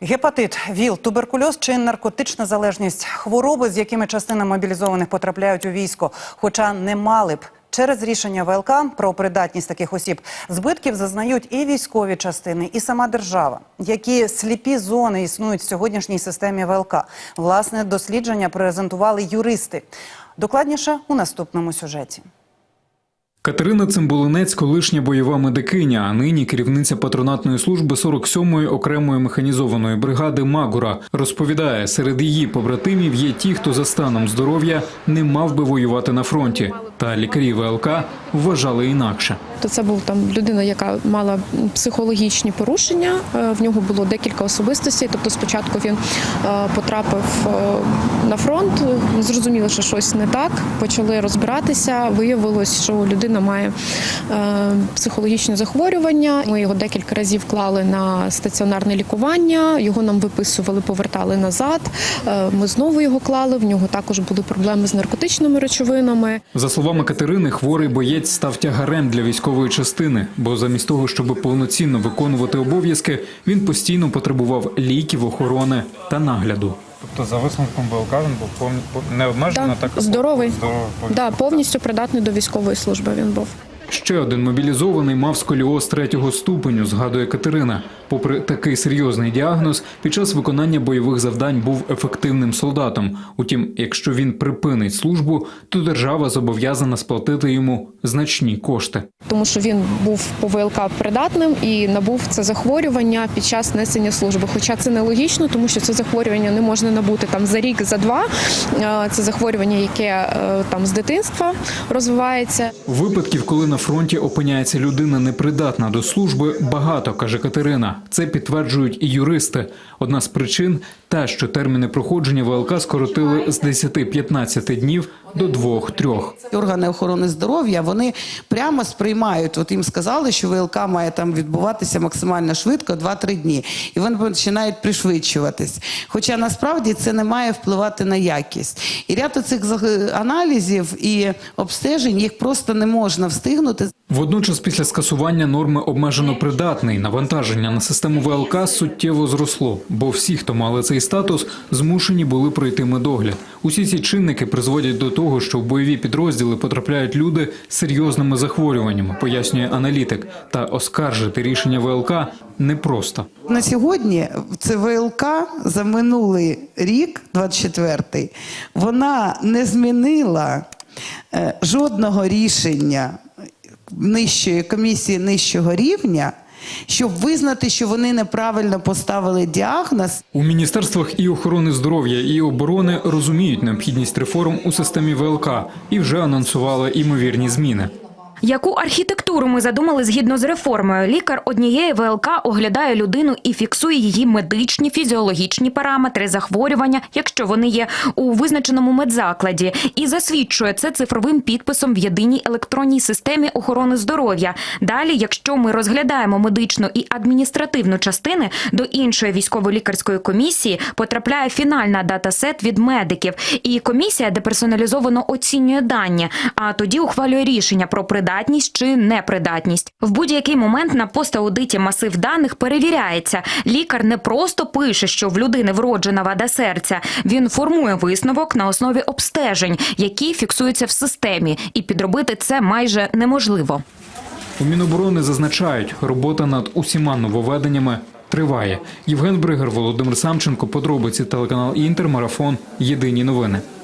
Гепатит, ВІЛ, туберкульоз чи наркотична залежність – хвороби, з якими частина мобілізованих потрапляють у військо, хоча не мали б. Через рішення ВЛК про придатність таких осіб збитків зазнають і військові частини, і сама держава. Які сліпі зони існують в сьогоднішній системі ВЛК? Власне, дослідження презентували юристи. Докладніше у наступному сюжеті. Катерина Цимбулинець, колишня бойова медикиня, а нині керівниця патронатної служби 47-ї окремої механізованої бригади Магура, розповідає, серед її побратимів є ті, хто за станом здоров'я не мав би воювати на фронті. Та лікарі ВЛК вважали інакше. То це був там людина, яка мала психологічні порушення. Е, В нього було декілька особистостей. Тобто, спочатку він е, потрапив е, на фронт, зрозуміло, що щось не так. Почали розбиратися. Виявилось, що людина має е, психологічне захворювання. Ми його декілька разів клали на стаціонарне лікування. Його нам виписували, повертали назад. Е, Ми знову його клали. В нього також були проблеми з наркотичними речовинами. За словами Катерини, хворий боєць став тягарем для військової частини, бо замість того, щоб повноцінно виконувати обов'язки, він постійно потребував ліків, охорони та нагляду. Тобто за висновком БЛК він був повні не обмежено, Да, так здоровий. здоровий. Да, повністю придатний до військової служби він був. Ще один мобілізований мав сколіоз третього ступеню, згадує Катерина. Попри такий серйозний діагноз, під час виконання бойових завдань був ефективним солдатом. Утім, якщо він припинить службу, то держава зобов'язана сплатити йому значні кошти. Тому що він був по ВЛК придатним і набув це захворювання під час несення служби. Хоча це нелогічно, тому що це захворювання не можна набути там за рік, за два. Е, Це захворювання, яке е, там з дитинства розвивається. Випадків, коли на фронті опиняється людина непридатна до служби, багато каже Катерина. Це підтверджують і юристи. Одна з причин та, що терміни проходження ВЛК скоротили з 10-15 днів до 2-3. Органи охорони здоров'я вони прямо сприймають. От їм сказали, що ВЛК має там відбуватися максимально швидко 2-3 дні, і вони починають пришвидшуватись. Хоча насправді це не має впливати на якість. І ряд цих аналізів і обстежень їх просто не можна встигнути. Водночас, після скасування норми обмежено придатний, навантаження на систему ВЛК суттєво зросло, бо всі, хто мали цей статус, змушені були пройти медогляд. Усі ці чинники призводять до того, що в бойові підрозділи потрапляють люди з серйозними захворюваннями, пояснює аналітик. Та оскаржити рішення ВЛК непросто. На сьогодні це ВЛК за минулий рік, 24-й, вона не змінила е, жодного рішення нижчої комісії нижчого рівня, щоб визнати, що вони неправильно поставили діагноз У міністерствах і охорони здоров'я, і оборони розуміють необхідність реформ у системі ВЛК і вже анонсували імовірні зміни. Яку архітектуру ми задумали згідно з реформою? Лікар однієї ВЛК оглядає людину і фіксує її медичні, фізіологічні параметри, захворювання, якщо вони є у визначеному медзакладі, і засвідчує це цифровим підписом в єдиній електронній системі охорони здоров'я. Далі, якщо ми розглядаємо медичну і адміністративну частини, до іншої військово-лікарської комісії потрапляє фінальна датасет від медиків, і комісія деперсоналізовано оцінює дані, а тоді ухвалює рішення про придатність чи непридатність. В будь-який момент на пост-аудиті масив даних перевіряється. Лікар не просто пише, що в людини вроджена вада серця. Він формує висновок на основі обстежень, які фіксуються в системі, і підробити це майже неможливо. У Міноборони зазначають, робота над усіма нововведеннями триває. Євген Бригер, Володимир Самченко, подробиці телеканал Інтер, марафон. Єдині новини.